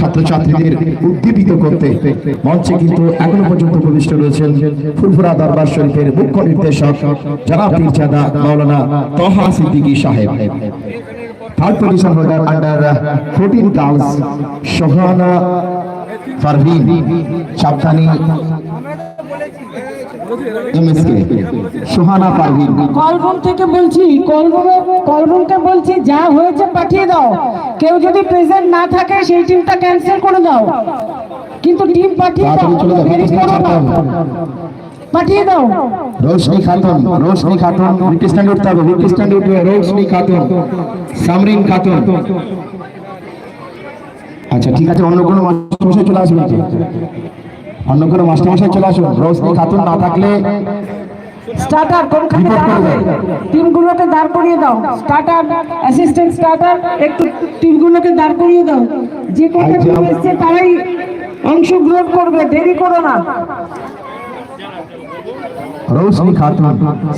ছাত্রছাত্রীদের উদ্দীপিত করতে। মঞ্চে কিন্তু এখনও পর্যন্ত প্রবিষ্ট রয়েছেন ফুলফুরা দরবার শরীফের মুখ্য নির্দেশক জনাব Pirzada Maulana Taha Siddiqui Sahib. Third position holder under fourteen girls Sohana Parveen সাবধানী। MSK Sohana Parveen. Call room থেকে বলছি কলরুমে কলরুমকে বলছি যা হয়েছে পাঠিয়ে দাও। কেউ যদি প্রেজেন্ট না থাকে সেই টিমটা ক্যান্সেল করে দাও। কিন্তু টিম পাঠিয়ে দাও। পাঠিয়ে দাও। রোশনি খাতুন রোশনি খাতুন উইকেট স্ট্যান্ড উঠতে হবে উইকেট স্ট্যান্ড উঠবে রোশনি খাতুন সামরিন খাতুন আচ্ছা ঠিক আছে অন্য কোনো মাস্টারমশাই চলে আসবেন তো? অন্য কোনো মাস্টারমশাই চলে আসুন। রোশনি খাতুন না থাকলে স্টার্টার কোনখানে দাঁড়াবে? টিমগুলোকে দাঁড় করিয়ে দাও। স্টার্টার অ্যাসিস্ট্যান্ট স্টার্টার একটু টিমগুলোকে দাঁড় করিয়ে দাও। যে কটা আচ্ছা। টিম এসছে তারাই অংশগ্রহণ করবে দেরি করো না। রোশনি খাতুন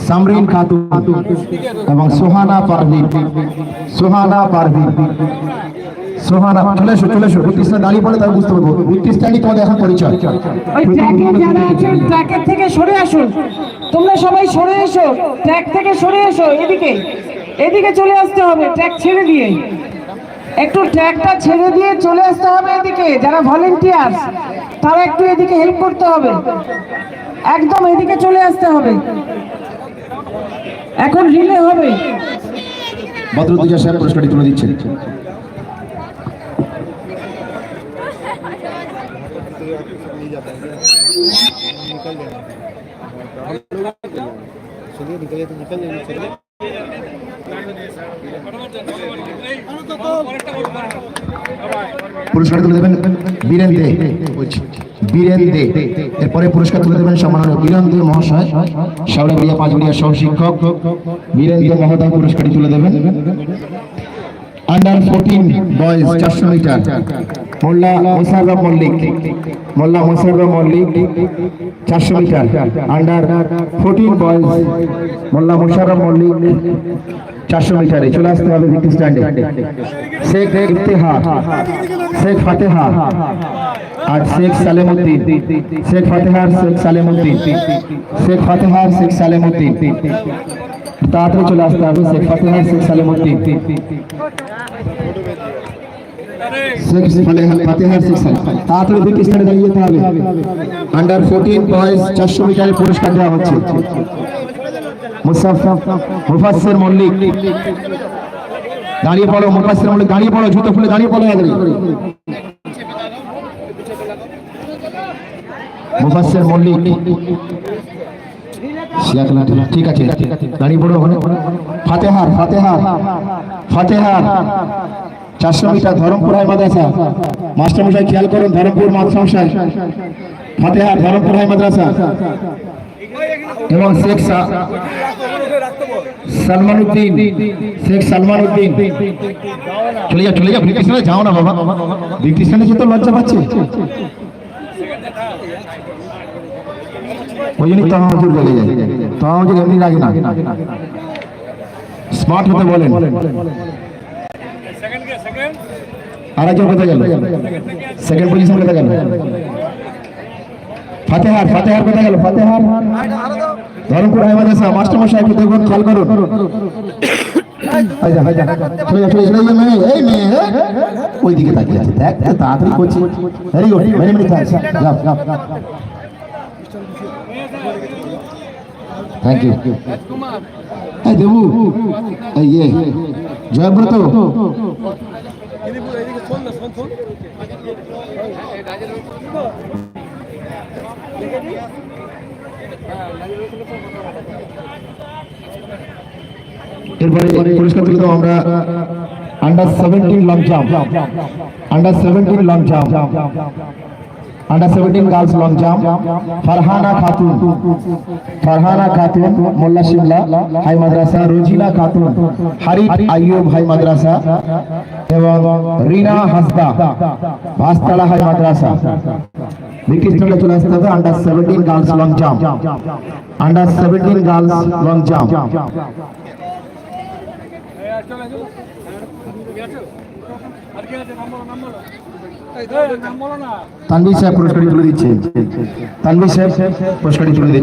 সামরিন খাতুন এবং সোহানা পারভিন। সোহানা পারভিন। সোহানা চলে এসো চলে এসো। উইকেট দাঁড়িয়ে পড়ে তাহলে বুঝতে পারব। উইকেট স্ট্যান্ডই তোমাদের এখন পরিচয়। ওই ট্র্যাকে যারা আছেন ট্র্যাকের থেকে সরে আসুন তোমরা সবাই সরে এসো। ট্র্যাক থেকে সরে এসো এদিকে। এদিকে চলে আসতে হবে ট্র্যাক ছেড়ে দিয়ে। একটু ট্র্যাকটা ছেড়ে দিয়ে চলে আসতে হবে এদিকে যারা ভলেন্টিয়ার তারা একটু এদিকে হেল্প করতে হবে। একদম এদিকে চলে আসতে হবে। এখন রিলে হবে। বদরুদ্দোজা সাহেব পুরস্কারটি তুলে দিচ্ছেন। चलिए निकलिए तो निकल जाइए चलिए পুরস্কার তুলে দেবেন বীরেন দে বীরেন দে এরপরে পুরস্কার তুলে দেবেন সম্মাননীয় বীরেন দে মহাশয় শাওড়াগুড়িয়া পাঁচগুড়িয়া সহ শিক্ষক বীরেন দে মহোদয় পুরস্কারটি তুলে দেবেন আন্ডার ফোরটিন বয়েজ চারশো মিটার মোল্লা মোসাররফ মল্লিক। মোল্লা মোসাররফ মল্লিক, চারশো metre under fourteen boys Molla Mosharraf Mallick, চারশো মিটারে। চলে আসতে হবে ভিত্তি স্ট্যান্ডে। শেখ ইফতেহার, শেখ ফাতেহা, আর শেখ সালেমুদ্দিন শেখ ফাতেহার শেখ সালেমুদ্দিন শেখ ফাতেহার শেখ সালেমুদ্দিন তাড়াতাড়ি চলে আসতে হবে। শেখ ফাতেহার শেখ সালেমুদ্দিন তাড়াতাড়ি দুটি স্থানে দাঁড়িয়ে যেতে আন্ডার ফোরটিন বয়েজ চারশো মিটারের পুরস্কার দেওয়া হচ্ছে। মুসাফ মুফাসসির মল্লিক। দাঁড়িয়ে পড়ো, মুফাসসির মল্লিক, দাঁড়িয়ে পড়ো, জুতো খুলে দাঁড়িয়ে পড়ো আগে মুফাসসির মল্লিক। ঠিক আছে। দাঁড়িয়ে পড়ো ফাতেহার ফাতেহার ফাতেহার। চারশো মিটার ধরমপুর হাই মাদ্রাসা। মাস্টারমশাই, খেয়াল করুন, ধরমপুর মাদ্রাসায় ফাতেহার ধরমপুর হাই মাদ্রাসা। এবং শেখ সালমান উদ্দিন শেখ সালমান উদ্দিন চলে যা চলে যা ব্রিটিশ যাও না, বাবা। ব্রিটিশ তো লজ্জা পাচ্ছে। ওই জন্যই তহজুর লেগে যায়। তহজুর এমনি লাগে না। স্মার্ট হতে বলেন। আর একজন কোথায় গেল? সেকেন্ড পজিশন কোথায় গেল? ফাতেহার ফাতেহার কোথায় গেল? ফাতেহার। ধরমপুর হাই মাদ্রাসা মাস্টার মশাই একটু দেখুন খেয়াল করুন। এই যা, এই যা। চলে যা, চলে যা, চলে যা, মেয়ে, এই মেয়ে, এই। ওই দিকে তাকিয়ে আছে। দেখ দেখ, তাড়াতাড়ি করছি। Very good very many thanks যাও যাও থ্যাংক ইউ এই দেবু এই ইয়ে জয়ব্রত এরপরে পুরস্কার তুলে দেবো আমরা under seventeen long jump under seventeen long jump under seventeen girls long jump Farhana Khatun Farhana Khatun Molla Shimla high Madrasa Rojina Khatun Harif Ayub high Madrasa এবং রিনা হাসদা ভাস্তালা হাই মাদ্রাসা ব্রিটিশ চলে আসতে হবে under seventeen girls long jump under seventeen girls long jump আর কি আছে number number Tanvir সাহেব পুরস্কারটি তুলে দিচ্ছে। তানভীর সাহেব পুরস্কারটি তুলে দিচ্ছেন